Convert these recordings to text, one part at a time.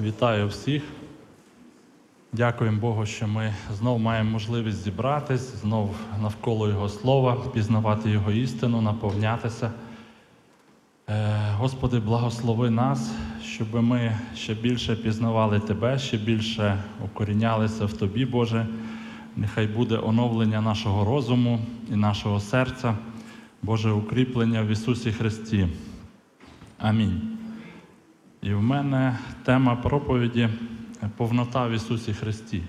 Вітаю всіх. Дякуємо Богу, що ми знов маємо можливість зібратись, знов навколо Його слова, пізнавати Його істину, наповнятися. Е, Господи, благослови нас, щоб ми ще більше пізнавали Тебе, ще більше укорінялися в Тобі, Боже. Нехай буде оновлення нашого розуму і нашого серця, Боже, укріплення в Ісусі Христі. Амінь. І в мене тема проповіді повнота в Ісусі Христі.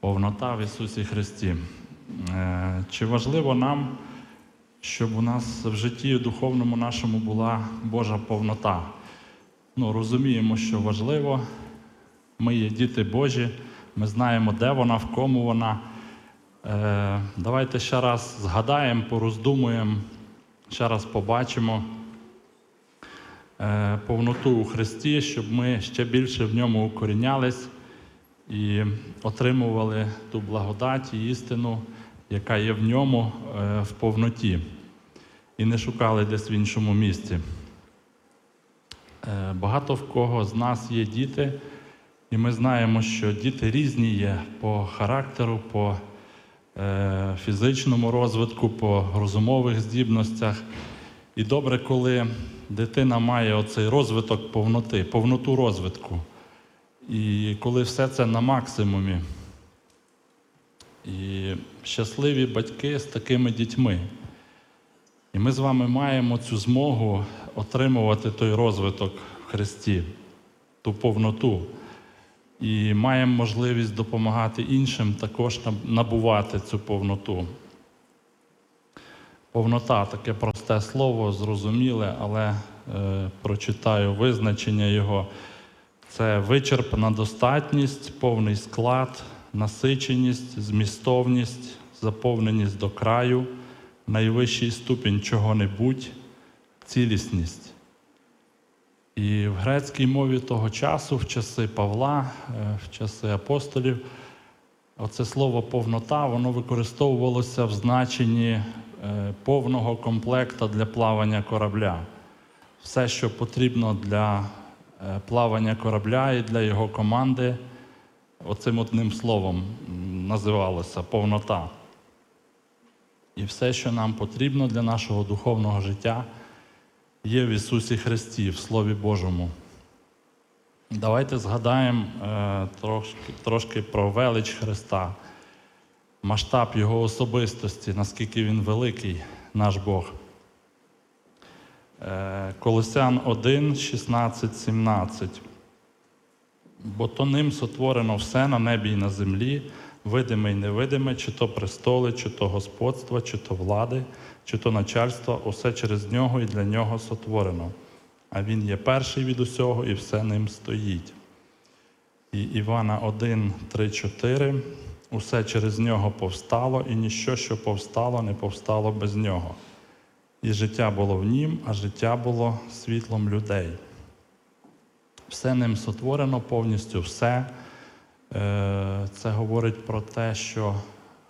Повнота в Ісусі Христі. Е, Чи важливо нам, щоб у нас в житті духовному нашому була Божа повнота? Ну, розуміємо, що важливо. Ми є діти Божі, ми знаємо, де вона, в кому вона. Е, Давайте ще раз згадаємо, пороздумуємо, ще раз побачимо повноту у Христі, щоб ми ще більше в ньому укорінялись і отримували ту благодать і істину, яка є в ньому е, в повноті, і не шукали десь в іншому місці. Е, Багато в кого з нас є діти, і ми знаємо, що діти різні є по характеру, по е, фізичному розвитку, по розумових здібностях. І добре, коли дитина має оцей розвиток повноти, повноту розвитку. І коли все це на максимумі. І щасливі батьки з такими дітьми. І ми з вами маємо цю змогу отримувати той розвиток в Христі, ту повноту. І маємо можливість допомагати іншим також набувати цю повноту. Повнота таке просте слово, зрозуміле, але е, прочитаю визначення його. Це вичерпна достатність, повний склад, насиченість, змістовність, заповненість до краю, найвищий ступінь чого-небудь, цілісність. І в грецькій мові того часу, в часи Павла, е, в часи апостолів, оце слово повнота воно використовувалося в значенні повного комплекта для плавання корабля. Все, що потрібно для е, плавання корабля і для його команди, оцим одним словом називалося повнота. І все, що нам потрібно для нашого духовного життя, є в Ісусі Христі, в Слові Божому. Давайте згадаємо е, трошки, трошки про велич Христа, масштаб Його особистості, наскільки Він великий, наш Бог. Е, Колосян 1, 16, 17. Бо то ним сотворено все на небі і на землі, видиме і невидиме, чи то престоли, чи то господства, чи то влади, чи то начальства, усе через нього і для нього сотворено. А він є перший від усього, і все ним стоїть. І Івана 1, 3, 4. Усе через нього повстало, і ніщо, що повстало, не повстало без нього. І життя було в нім, а життя було світлом людей. Все ним сотворено повністю все. Е, Це говорить про те, що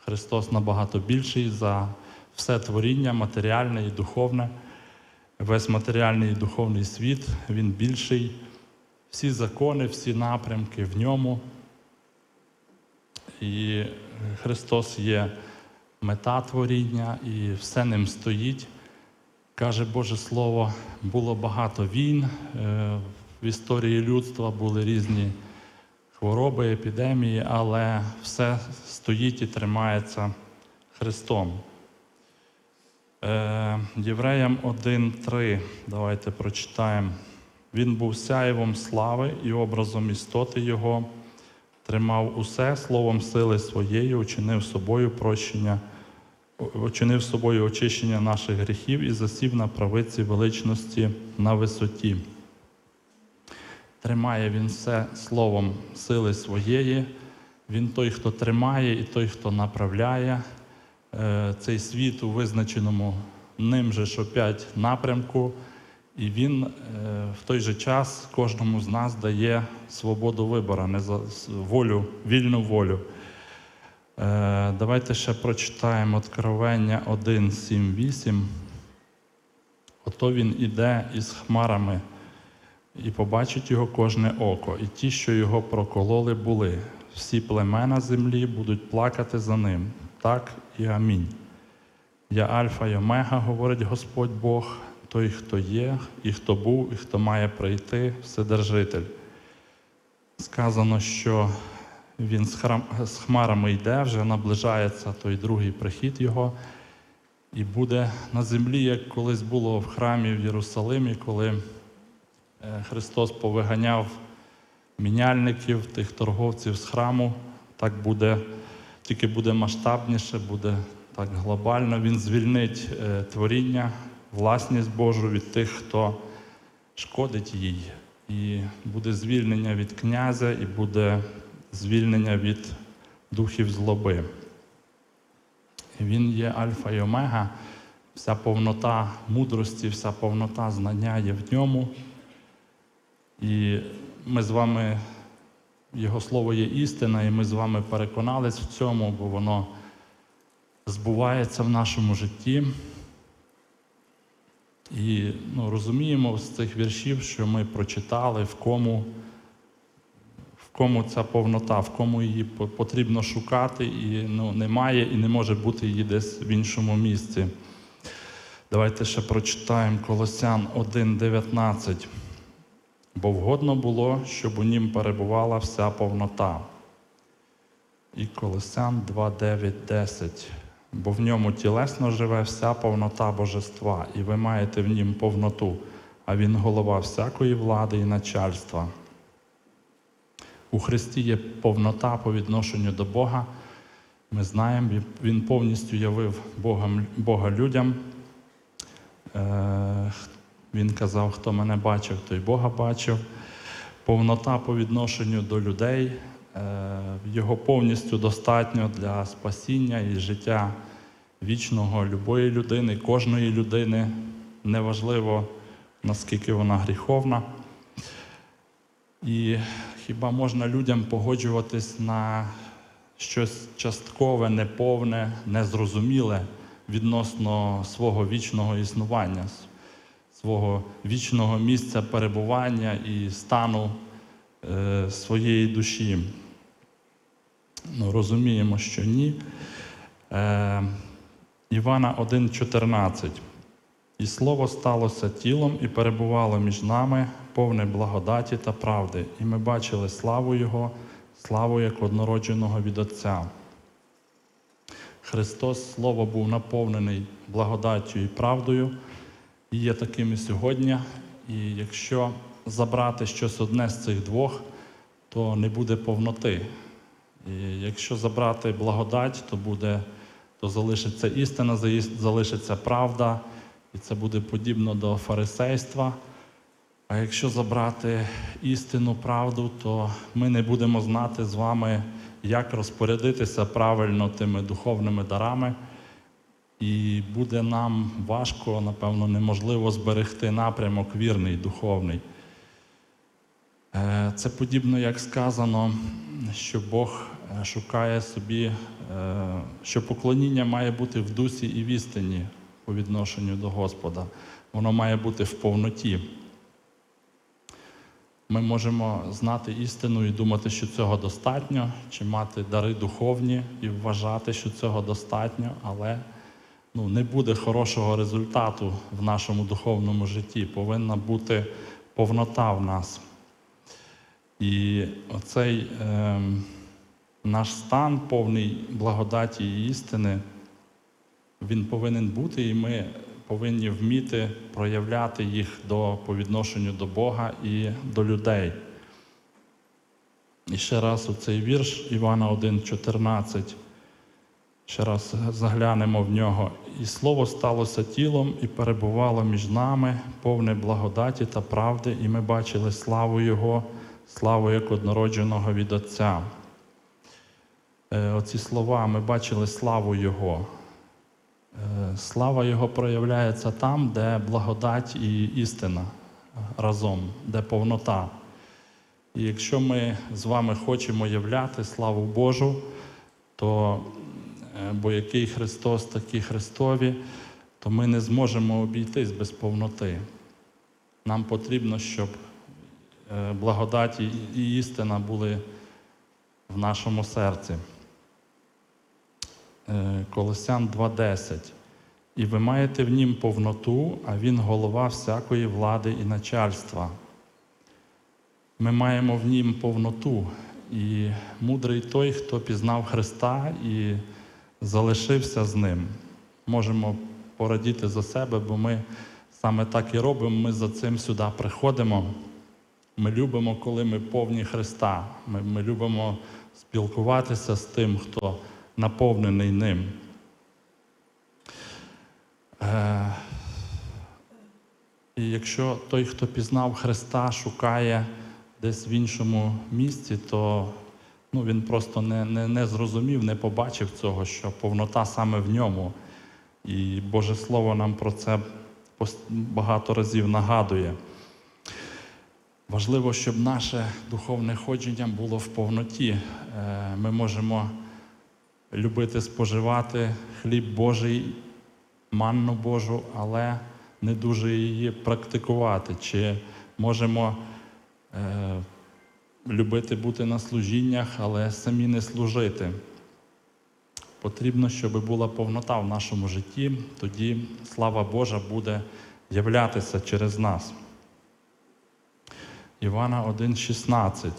Христос набагато більший за все творіння, матеріальне і духовне. Весь матеріальний і духовний світ, він більший. Всі закони, всі напрямки в ньому. І Христос є мета творіння, і все ним стоїть. Каже Боже Слово, було багато війн е, в історії людства, були різні хвороби, епідемії, але все стоїть і тримається Христом. Е, Євреям 1.3, давайте прочитаємо. Він був сяєвом слави і образом істоти Його, тримав усе словом сили своєї, учинив собою прощення, учинив собою очищення наших гріхів і засів на правиці величності на висоті. Тримає він все словом сили своєї. Він той, хто тримає, і той, хто направляє е, цей світ у визначеному ним же ж опять напрямку. І він е, в той же час кожному з нас дає свободу вибору, волю, вільну волю. Е, Давайте ще прочитаємо Откровення 1, 7, 8. Ото він іде із хмарами, і побачить його кожне око, і ті, що його прокололи, були. Всі племена землі будуть плакати за ним. Так і амінь. Я Альфа і Омега, говорить Господь Бог, той, хто є, і хто був, і хто має прийти, Вседержитель. Сказано, що він з, хмарами йде, вже наближається той другий прихід його, і буде на землі, як колись було в храмі в Єрусалимі, коли е, Христос повиганяв міняльників, тих торговців з храму, так буде, тільки буде масштабніше, буде так глобально. Він звільнить е, творіння, власність Божу від тих, хто шкодить їй. І буде звільнення від князя, і буде звільнення від духів злоби. І Він є Альфа і Омега, вся повнота мудрості, вся повнота знання є в ньому. І ми з вами, Його слово є істина, і ми з вами переконались в цьому, бо воно збувається в нашому житті. І ну, розуміємо з цих віршів, що ми прочитали, в кому, в кому ця повнота, в кому її потрібно шукати, і ну, немає і не може бути її десь в іншому місці. Давайте ще прочитаємо Колосян 1,19. Бо вгодно було, щоб у нім перебувала вся повнота. І Колосян 2,9, 10. Бо в ньому тілесно живе вся повнота божества, і ви маєте в нім повноту, а він голова всякої влади і начальства. У Христі є повнота по відношенню до Бога. Ми знаємо, Він повністю явив Бога, Бога людям. Е, Він казав, хто мене бачив, той Бога бачив. Повнота по відношенню до людей, його повністю достатньо для спасіння і життя вічного любої людини, кожної людини, неважливо наскільки вона гріховна. І хіба можна людям погоджуватись на щось часткове, неповне, незрозуміле відносно свого вічного існування, свого вічного місця перебування і стану е, своєї душі? Ну, розуміємо, що ні. Е, Івана 1,14. І слово сталося тілом і перебувало між нами, повне благодаті та правди, і ми бачили славу Його, славу як однородженого від Отця. Христос Слово був наповнений благодаттю і правдою, і є таким і сьогодні. І якщо забрати щось одне з цих двох, то не буде повноти. І якщо забрати благодать, то буде, то залишиться істина, залишиться правда, і це буде подібно до фарисейства. А якщо забрати істину, правду, то ми не будемо знати з вами, як розпорядитися правильно тими духовними дарами. І буде нам важко, напевно, неможливо зберегти напрямок вірний, духовний. Е, Це подібно, як сказано, що Бог шукає собі, е, що поклоніння має бути в дусі і в істині по відношенню до Господа. Воно має бути в повноті. Ми можемо знати істину і думати, що цього достатньо, чи мати дари духовні і вважати, що цього достатньо, але ну, не буде хорошого результату в нашому духовному житті. Повинна бути повнота в нас. І оцей е, наш стан повний благодаті і істини, він повинен бути, і ми повинні вміти проявляти їх до, по відношенню до Бога і до людей. І ще раз у цей вірш Івана 1,14. Ще раз заглянемо в нього. І слово сталося тілом і перебувало між нами, повне благодаті та правди, і ми бачили славу Його, славу як однородженого від Отця. Е, Оці слова ми бачили славу Його. Е, Слава Його проявляється там, де благодать і істина разом, де повнота. І якщо ми з вами хочемо являти славу Божу, то е, бо який Христос, такі Христові, то ми не зможемо обійтись без повноти. Нам потрібно, щоб благодать і істина були в нашому серці. Е, Колосян 2.10. І ви маєте в нім повноту, а він голова всякої влади і начальства. Ми маємо в нім повноту. І мудрий той, хто пізнав Христа і залишився з ним. Можемо порадіти за себе, бо ми саме так і робимо. Ми за цим сюди приходимо. Ми любимо, коли ми повні Христа. Ми, ми любимо спілкуватися з тим, хто наповнений ним. Е, і якщо той, хто пізнав Христа, шукає десь в іншому місці, то ну, він просто не, не, не зрозумів, не побачив цього, що повнота саме в ньому. І Боже Слово нам про це багато разів нагадує. Важливо, щоб наше духовне ходження було в повноті. Е, Ми можемо любити споживати хліб Божий, манну Божу, але не дуже її практикувати. Чи можемо е, любити бути на служіннях, але самі не служити. Потрібно, щоб була повнота в нашому житті, тоді слава Божа буде являтися через нас. Івана 1,16.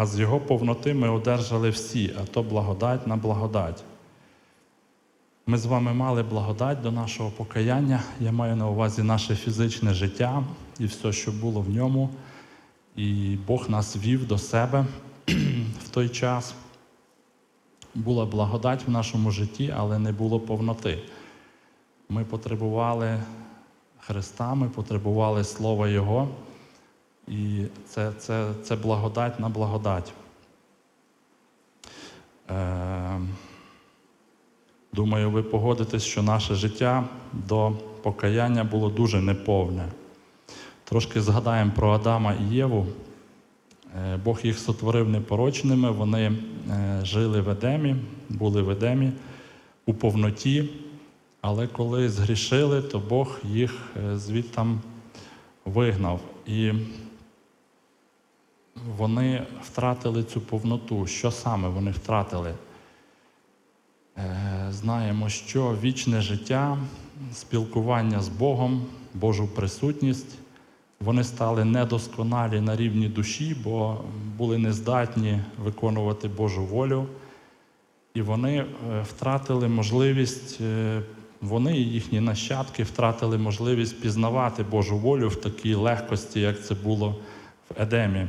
А з його повноти ми одержали всі, а то благодать на благодать. Ми з вами мали благодать до нашого покаяння. Я маю на увазі наше фізичне життя і все, що було в ньому. І Бог нас вів до себе в той час. Була благодать в нашому житті, але не було повноти. Ми потребували Христа, ми потребували Слова Його. І це, це, це благодать на благодать. Е, думаю, ви погодитесь, що наше життя до покаяння було дуже неповне. Трошки згадаємо про Адама і Єву. Е, Бог їх сотворив непорочними, вони е, жили в Едемі, були в Едемі у повноті, але коли згрішили, то Бог їх е, звідтам вигнав. І вони втратили цю повноту. Що саме вони втратили? Е, Знаємо, що вічне життя, спілкування з Богом, Божу присутність, вони стали недосконалі на рівні душі, бо були нездатні виконувати Божу волю. І вони е, втратили можливість, е, вони і їхні нащадки втратили можливість пізнавати Божу волю в такій легкості, як це було в Едемі.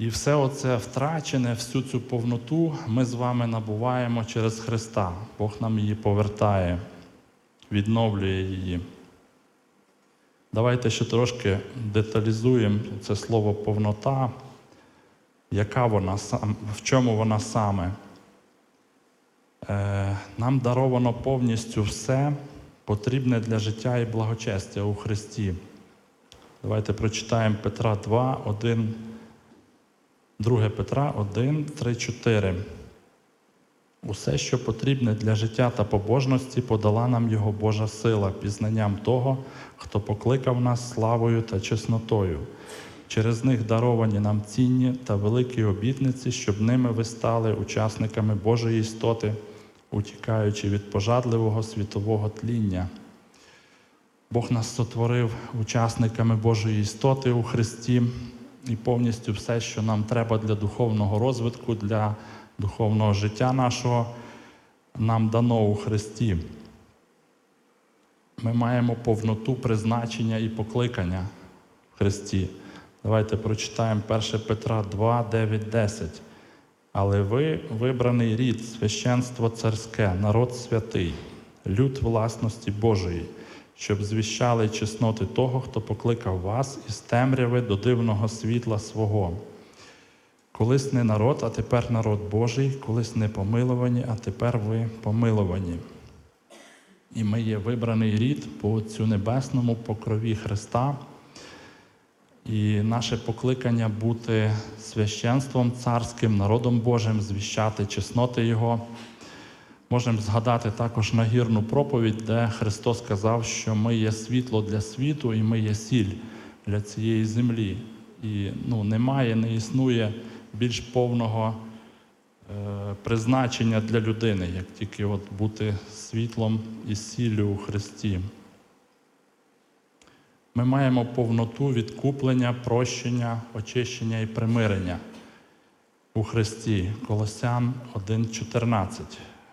І все оце втрачене, всю цю повноту ми з вами набуваємо через Христа. Бог нам її повертає, відновлює її. Давайте ще трошки деталізуємо це слово повнота, яка вона в чому вона саме. Е, нам даровано повністю все потрібне для життя і благочестя у Христі. Давайте прочитаємо Петра 2, 1. 2 Петра 1, 3, 4. Усе, що потрібне для життя та побожності, подала нам Його Божа сила, пізнанням того, хто покликав нас славою та чеснотою. Через них даровані нам цінні та великі обітниці, щоб ними ви стали учасниками Божої істоти, утікаючи від пожадливого світового тління. Бог нас сотворив учасниками Божої істоти у Христі і повністю все, що нам треба для духовного розвитку, для духовного життя нашого, нам дано у Христі. Ми маємо повноту призначення і покликання в Христі. Давайте прочитаємо 1 Петра 2, 9, 10. Але ви вибраний рід, священство царське, народ святий, люд власності Божої, щоб звіщали чесноти того, хто покликав вас із темряви до дивного світла свого. Колись не народ, а тепер народ Божий, колись не помиловані, а тепер ви помиловані. І ми є вибраний рід по Отцю Небесному, по крові Христа. І наше покликання бути священством царським, народом Божим, звіщати чесноти Його. Можемо згадати також нагірну проповідь, де Христос сказав, що ми є світло для світу і ми є сіль. для цієї землі. І ну, немає, не існує більш повного е, призначення для людини, як тільки от бути світлом і сіллю у Христі. Ми маємо повноту відкуплення, прощення, очищення і примирення у Христі. Колосян 1.14,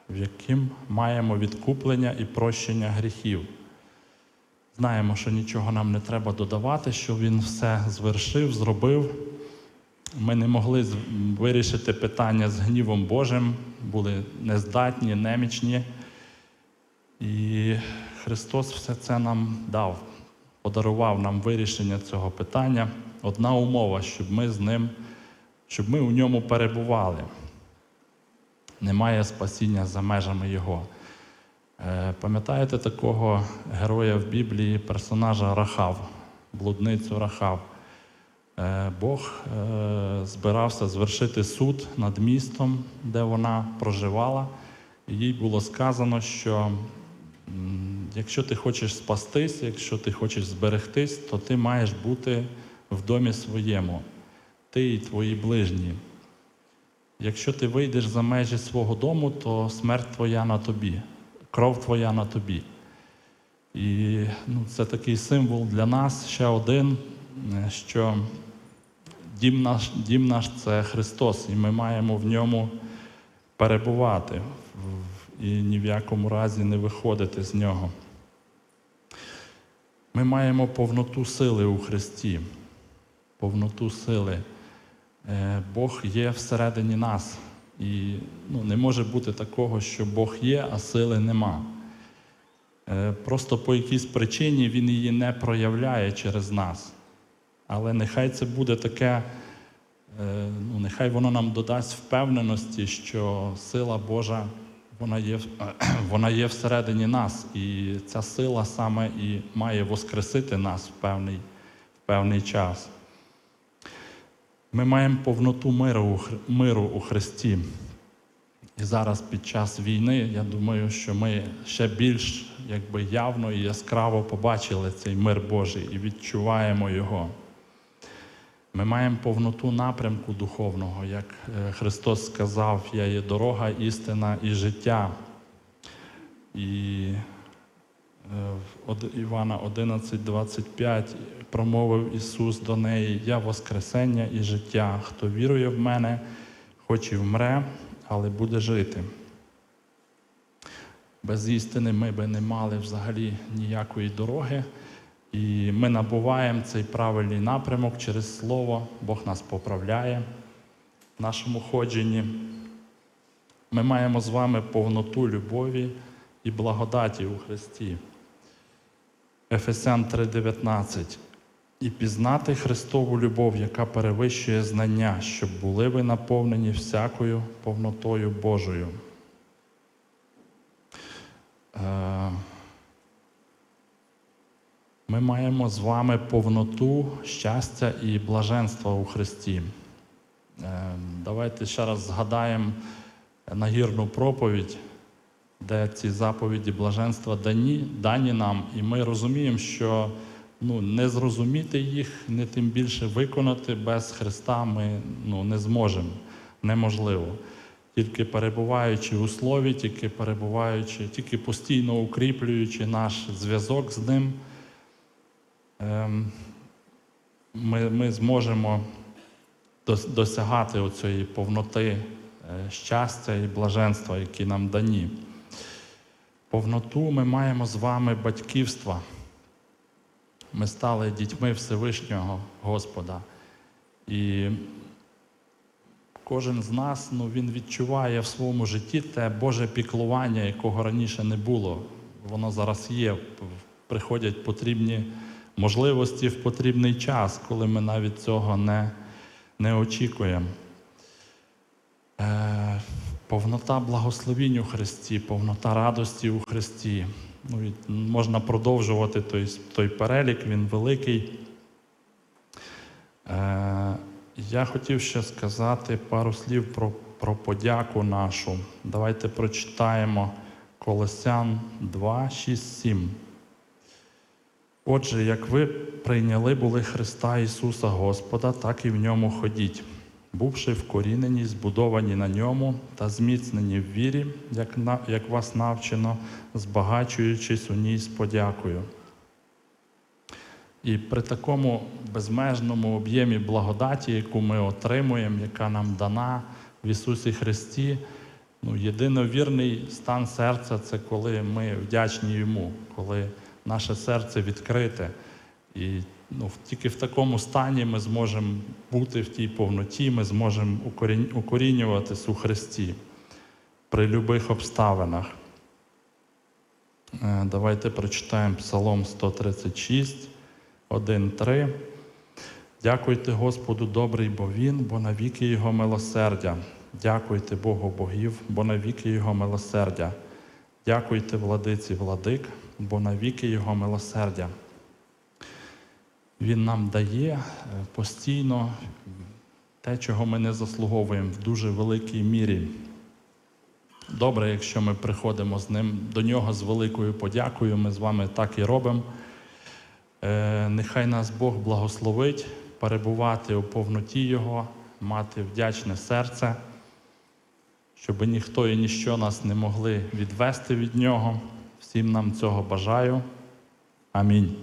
в яким маємо відкуплення і прощення гріхів. Знаємо, що нічого нам не треба додавати, що Він все звершив, зробив. Ми не могли вирішити питання з гнівом Божим, були нездатні, немічні. І Христос все це нам дав, подарував нам вирішення цього питання. Одна умова, щоб ми з ним, щоб ми у ньому перебували. Немає спасіння за межами Його. Е, Пам'ятаєте такого героя в Біблії, персонажа Рахав, блудницю Рахав? Е, Бог е, збирався звершити суд над містом, де вона проживала. Їй було сказано, що якщо ти хочеш спастись, якщо ти хочеш зберегтись, то ти маєш бути в домі своєму, ти і твої ближні. Якщо ти вийдеш за межі свого дому, то смерть твоя на тобі, кров твоя на тобі. І ну, це такий символ для нас ще один, е, що дім наш, дім наш це Христос, і ми маємо в ньому перебувати і ні в якому разі не виходити з нього. Ми маємо повноту сили у Христі, повноту сили. Е, Бог є всередині нас. І ну, не може бути такого, що Бог є, а сили нема. Е, Просто по якійсь причині Він її не проявляє через нас. Але нехай це буде таке, е, ну, нехай воно нам додасть впевненості, що сила Божа вона є, вона є всередині нас. І ця сила саме і має воскресити нас в певний, в певний час. Ми маємо повноту миру, миру у Христі. І зараз під час війни, я думаю, що ми ще більш якби, явно і яскраво побачили цей мир Божий і відчуваємо його. Ми маємо повноту напрямку духовного, як е, Христос сказав, я є дорога, істина і життя. І Івана 11:25 промовив Ісус до неї: Я Воскресення і життя. Хто вірує в мене, хоч і вмре, але буде жити. Без істини ми би не мали взагалі ніякої дороги. І ми набуваємо цей правильний напрямок через Слово, Бог нас поправляє в нашому ходженні. Ми маємо з вами повноту любові і благодаті у Христі. Ефесян 3:19. І пізнати Христову любов, яка перевищує знання, щоб були ви наповнені всякою повнотою Божою. Е, Ми маємо з вами повноту щастя і блаженства у Христі. Е, Давайте ще раз згадаємо нагірну проповідь, де ці заповіді блаженства дані, дані нам, і ми розуміємо, що ну, не зрозуміти їх, не тим більше виконати без Христа ми ну, не зможемо. Неможливо. Тільки перебуваючи у Слові, тільки перебуваючи, тільки постійно укріплюючи наш зв'язок з ним, ем, ми, ми зможемо досягати оцієї повноти е, щастя і блаженства, які нам дані. Повноту ми маємо з вами батьківства. Ми стали дітьми Всевишнього Господа. І кожен з нас ну, він відчуває в своєму житті те Боже піклування, якого раніше не було. Воно зараз є. Приходять потрібні можливості в потрібний час, коли ми навіть цього не, не очікуємо. Повнота благословінь у Христі, повнота радості у Христі. Ну, і можна продовжувати той, той перелік, він великий. Е, я хотів ще сказати пару слів про, про подяку нашу. Давайте прочитаємо Колосян 2, 6, 7. Отже, як ви прийняли були Христа Ісуса Господа, так і в ньому ходіть, бувши вкорінені, збудовані на ньому та зміцнені в вірі, як, на, як вас навчено, збагачуючись у ній з подякою. І при такому безмежному об'ємі благодаті, яку ми отримуємо, яка нам дана в Ісусі Христі, ну, єдиновірний стан серця це коли ми вдячні Йому, коли наше серце відкрите. І ну, тільки в такому стані ми зможемо бути в тій повноті, ми зможемо укорінюватись у Христі при будь-яких обставинах. Е, Давайте прочитаємо Псалом 136, 1-3. Дякуйте Господу добрий, бо Він, бо навіки Його милосердя. Дякуйте Богу богів, бо навіки Його милосердя. Дякуйте владиці владик, бо навіки Його милосердя. Він нам дає е, постійно те, чого ми не заслуговуємо в дуже великій мірі. Добре, якщо ми приходимо з ним до нього з великою подякою, ми з вами так і робимо. Е, Нехай нас Бог благословить перебувати у повноті Його, мати вдячне серце, щоб ніхто і ніщо нас не могли відвести від Нього. Всім нам цього бажаю. Амінь.